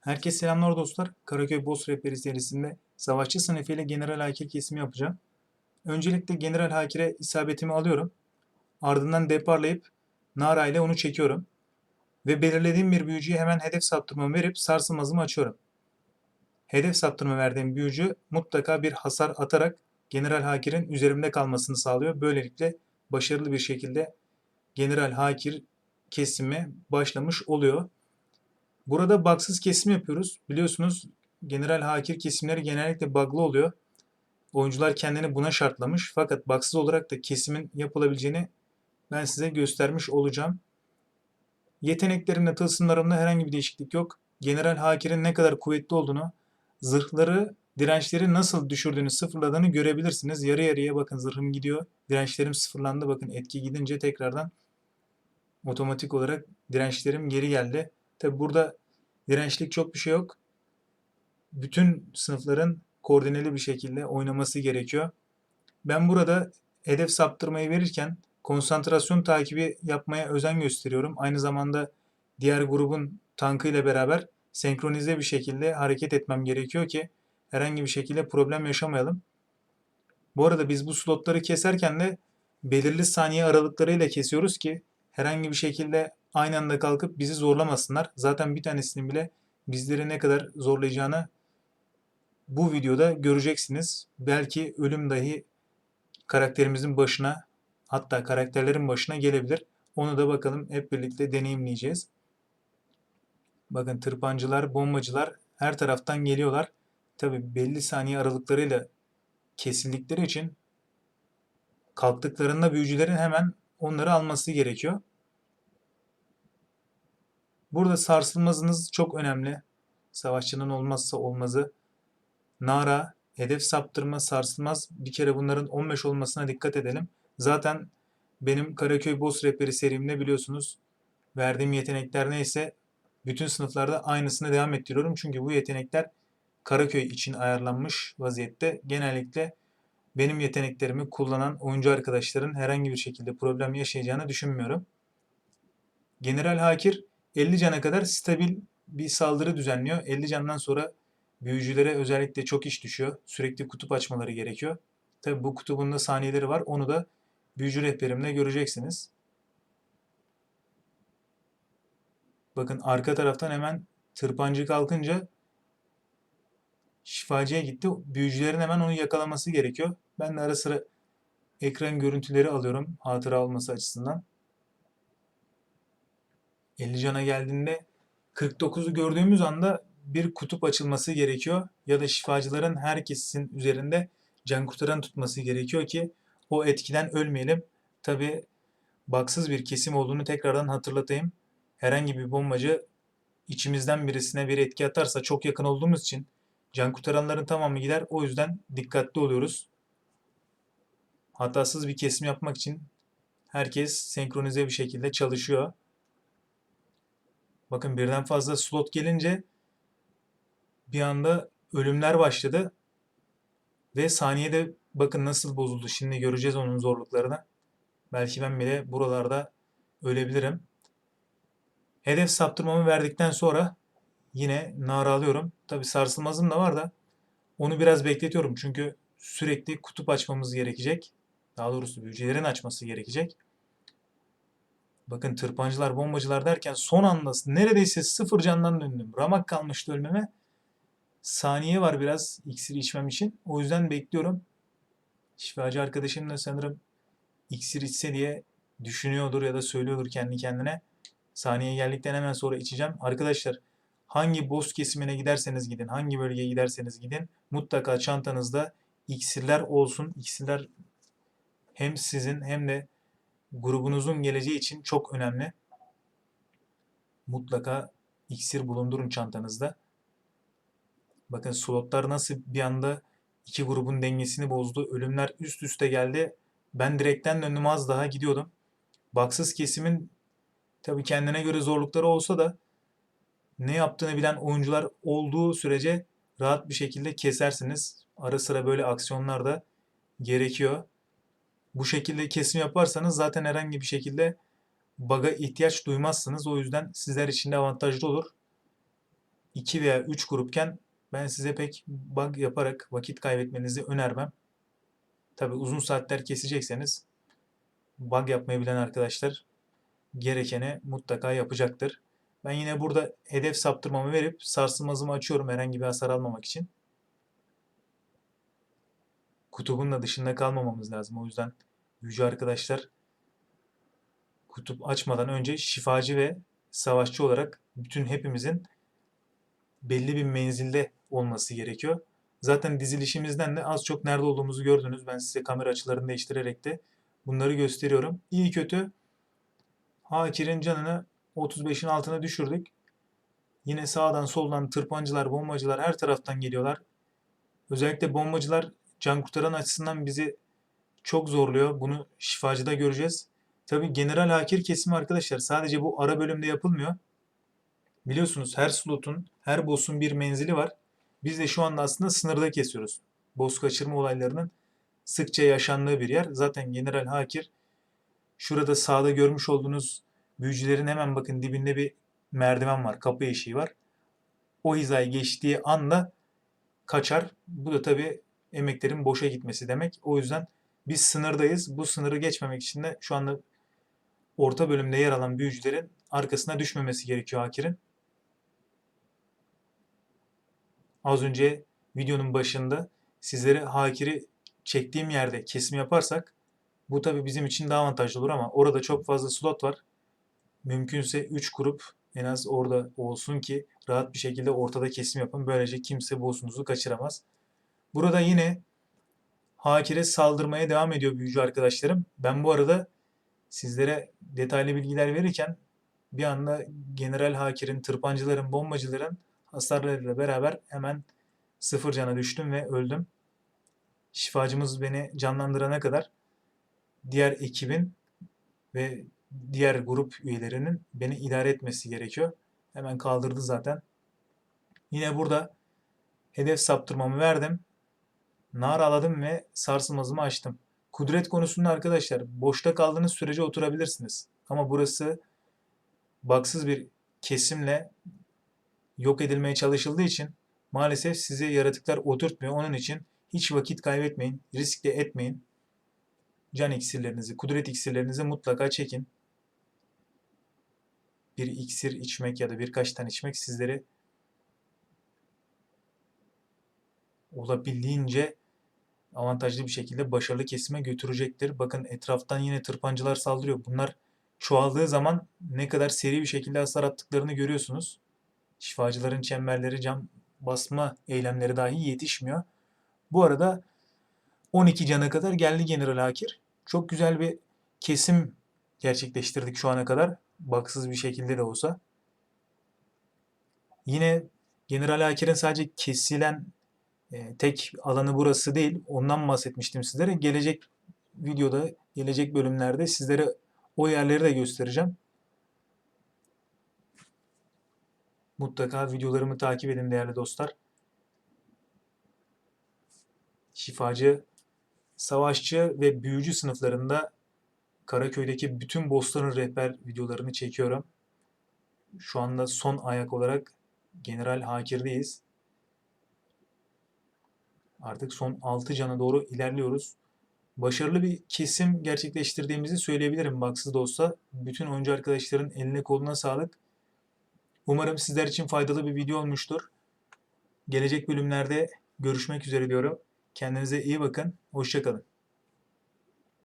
Herkese selamlar dostlar. Karaköy Boss Rehberi serisinde savaşçı sınıfıyla General Hakir kesimi yapacağım. Öncelikle General Hakir'e isabetimi alıyorum. Ardından deparlayıp Nara ile onu çekiyorum. Ve belirlediğim bir büyücüye hemen hedef saptırmamı verip sarsılmazımı açıyorum. Hedef saptırma verdiğim büyücü mutlaka bir hasar atarak General Hakir'in üzerimde kalmasını sağlıyor. Böylelikle başarılı bir şekilde General Hakir kesimi başlamış oluyor. Burada bagsız kesim yapıyoruz. Biliyorsunuz General Hakir kesimleri genellikle bug'lı oluyor. Oyuncular kendini buna şartlamış. Fakat bagsız olarak da kesimin yapılabileceğini ben size göstermiş olacağım. Yeteneklerimde, tılsımlarımda herhangi bir değişiklik yok. General Hakir'in ne kadar kuvvetli olduğunu, zırhları, dirençleri nasıl düşürdüğünü, sıfırladığını görebilirsiniz. Yarı yarıya bakın zırhım gidiyor. Dirençlerim sıfırlandı. Bakın etki gidince tekrardan otomatik olarak dirençlerim geri geldi. Tabi burada dirençlik çok bir şey yok. Bütün sınıfların koordineli bir şekilde oynaması gerekiyor. Ben burada hedef saptırmayı verirken konsantrasyon takibi yapmaya özen gösteriyorum. Aynı zamanda diğer grubun tankıyla beraber senkronize bir şekilde hareket etmem gerekiyor ki herhangi bir şekilde problem yaşamayalım. Bu arada biz bu slotları keserken de belirli saniye aralıklarıyla kesiyoruz ki herhangi bir şekilde aynı anda kalkıp bizi zorlamasınlar. Zaten bir tanesinin bile bizleri ne kadar zorlayacağını bu videoda göreceksiniz. Belki ölüm dahi karakterimizin başına hatta karakterlerin başına gelebilir. Onu da bakalım hep birlikte deneyimleyeceğiz. Bakın tırpancılar, bombacılar her taraftan geliyorlar. Tabi belli saniye aralıklarıyla kesildikleri için kalktıklarında büyücülerin hemen onları alması gerekiyor. Burada sarsılmazınız çok önemli. Savaşçının olmazsa olmazı. Nara, hedef saptırma, sarsılmaz. Bir kere bunların 15 olmasına dikkat edelim. Zaten benim Karaköy Boss Rehberi serimde biliyorsunuz verdiğim yetenekler neyse bütün sınıflarda aynısını devam ettiriyorum. Çünkü bu yetenekler Karaköy için ayarlanmış vaziyette. Genellikle benim yeteneklerimi kullanan oyuncu arkadaşların herhangi bir şekilde problem yaşayacağını düşünmüyorum. General Hakir 50 cana kadar stabil bir saldırı düzenliyor. 50 candan sonra büyücülere özellikle çok iş düşüyor. Sürekli kutup açmaları gerekiyor. Tabi bu kutubun da saniyeleri var. Onu da büyücü rehberimle göreceksiniz. Bakın arka taraftan hemen tırpancı kalkınca şifacıya gitti. Büyücülerin hemen onu yakalaması gerekiyor. Ben de ara sıra ekran görüntüleri alıyorum hatıra olması açısından. 50 cana geldiğinde 49'u gördüğümüz anda bir kutup açılması gerekiyor. Ya da şifacıların herkesin üzerinde can kurtaran tutması gerekiyor ki o etkiden ölmeyelim. Tabi baksız bir kesim olduğunu tekrardan hatırlatayım. Herhangi bir bombacı içimizden birisine bir etki atarsa çok yakın olduğumuz için can kurtaranların tamamı gider. O yüzden dikkatli oluyoruz. Hatasız bir kesim yapmak için herkes senkronize bir şekilde çalışıyor. Bakın birden fazla slot gelince bir anda ölümler başladı. Ve saniyede bakın nasıl bozuldu. Şimdi göreceğiz onun zorluklarını. Belki ben bile buralarda ölebilirim. Hedef saptırmamı verdikten sonra yine nara alıyorum. Tabi sarsılmazım da var da onu biraz bekletiyorum. Çünkü sürekli kutup açmamız gerekecek. Daha doğrusu büyücülerin açması gerekecek. Bakın tırpancılar, bombacılar derken son anda neredeyse sıfır candan döndüm. Ramak kalmıştı ölmeme. Saniye var biraz iksir içmem için. O yüzden bekliyorum. Şifacı arkadaşım da sanırım iksir içse diye düşünüyordur ya da söylüyordur kendi kendine. Saniye geldikten hemen sonra içeceğim. Arkadaşlar hangi boss kesimine giderseniz gidin, hangi bölgeye giderseniz gidin mutlaka çantanızda iksirler olsun. İksirler hem sizin hem de grubunuzun geleceği için çok önemli. Mutlaka iksir bulundurun çantanızda. Bakın slotlar nasıl bir anda iki grubun dengesini bozdu. Ölümler üst üste geldi. Ben direkten döndüm az daha gidiyordum. Baksız kesimin tabii kendine göre zorlukları olsa da ne yaptığını bilen oyuncular olduğu sürece rahat bir şekilde kesersiniz. Ara sıra böyle aksiyonlar da gerekiyor. Bu şekilde kesim yaparsanız zaten herhangi bir şekilde bug'a ihtiyaç duymazsınız. O yüzden sizler için de avantajlı olur. 2 veya 3 grupken ben size pek bug yaparak vakit kaybetmenizi önermem. Tabi uzun saatler kesecekseniz bug yapmayı bilen arkadaşlar gerekeni mutlaka yapacaktır. Ben yine burada hedef saptırmamı verip sarsılmazımı açıyorum herhangi bir hasar almamak için. Kutubun da dışında kalmamamız lazım. O yüzden büyücü arkadaşlar kutup açmadan önce şifacı ve savaşçı olarak bütün hepimizin belli bir menzilde olması gerekiyor. Zaten dizilişimizden de az çok nerede olduğumuzu gördünüz. Ben size kamera açılarını değiştirerek de bunları gösteriyorum. İyi kötü Hakir'in canını 35'in altına düşürdük. Yine sağdan soldan tırpancılar, bombacılar her taraftan geliyorlar. Özellikle bombacılar can kurtaran açısından bizi çok zorluyor. Bunu şifacıda göreceğiz. Tabi general hakir kesimi arkadaşlar sadece bu ara bölümde yapılmıyor. Biliyorsunuz her slotun, her boss'un bir menzili var. Biz de şu anda aslında sınırda kesiyoruz. Boss kaçırma olaylarının sıkça yaşandığı bir yer. Zaten General Hakir şurada sağda görmüş olduğunuz büyücülerin hemen bakın dibinde bir merdiven var. Kapı eşiği var. O hizayı geçtiği anda kaçar. Bu da tabii emeklerin boşa gitmesi demek. O yüzden biz sınırdayız. Bu sınırı geçmemek için de şu anda orta bölümde yer alan büyücülerin arkasına düşmemesi gerekiyor Hakir'in. Az önce videonun başında sizlere Hakir'i çektiğim yerde kesim yaparsak bu tabi bizim için daha avantajlı olur ama orada çok fazla slot var. Mümkünse 3 grup en az orada olsun ki rahat bir şekilde ortada kesim yapın. Böylece kimse boss'unuzu kaçıramaz. Burada yine Hakir'e saldırmaya devam ediyor büyücü arkadaşlarım. Ben bu arada sizlere detaylı bilgiler verirken bir anda General Hakir'in, tırpancıların, bombacıların hasarlarıyla beraber hemen sıfır cana düştüm ve öldüm. Şifacımız beni canlandırana kadar diğer ekibin ve diğer grup üyelerinin beni idare etmesi gerekiyor. Hemen kaldırdı zaten. Yine burada hedef saptırmamı verdim. Nar aladım ve sarsılmazımı açtım. Kudret konusunda arkadaşlar boşta kaldığınız sürece oturabilirsiniz. Ama burası baksız bir kesimle yok edilmeye çalışıldığı için maalesef size yaratıklar oturtmuyor. Onun için hiç vakit kaybetmeyin, risk de etmeyin. Can iksirlerinizi, kudret iksirlerinizi mutlaka çekin. Bir iksir içmek ya da birkaç tane içmek sizleri olabildiğince avantajlı bir şekilde başarılı kesime götürecektir. Bakın etraftan yine tırpancılar saldırıyor. Bunlar çoğaldığı zaman ne kadar seri bir şekilde hasar attıklarını görüyorsunuz. Şifacıların çemberleri cam basma eylemleri dahi yetişmiyor. Bu arada 12 cana kadar geldi General Hakir. Çok güzel bir kesim gerçekleştirdik şu ana kadar. Baksız bir şekilde de olsa. Yine General Hakir'in sadece kesilen e, tek alanı burası değil. Ondan bahsetmiştim sizlere. Gelecek videoda, gelecek bölümlerde sizlere o yerleri de göstereceğim. Mutlaka videolarımı takip edin değerli dostlar. Şifacı, savaşçı ve büyücü sınıflarında Karaköy'deki bütün bossların rehber videolarını çekiyorum. Şu anda son ayak olarak General Hakir'deyiz. Artık son 6 cana doğru ilerliyoruz. Başarılı bir kesim gerçekleştirdiğimizi söyleyebilirim baksız da olsa. Bütün oyuncu arkadaşların eline koluna sağlık. Umarım sizler için faydalı bir video olmuştur. Gelecek bölümlerde görüşmek üzere diyorum. Kendinize iyi bakın. Hoşçakalın.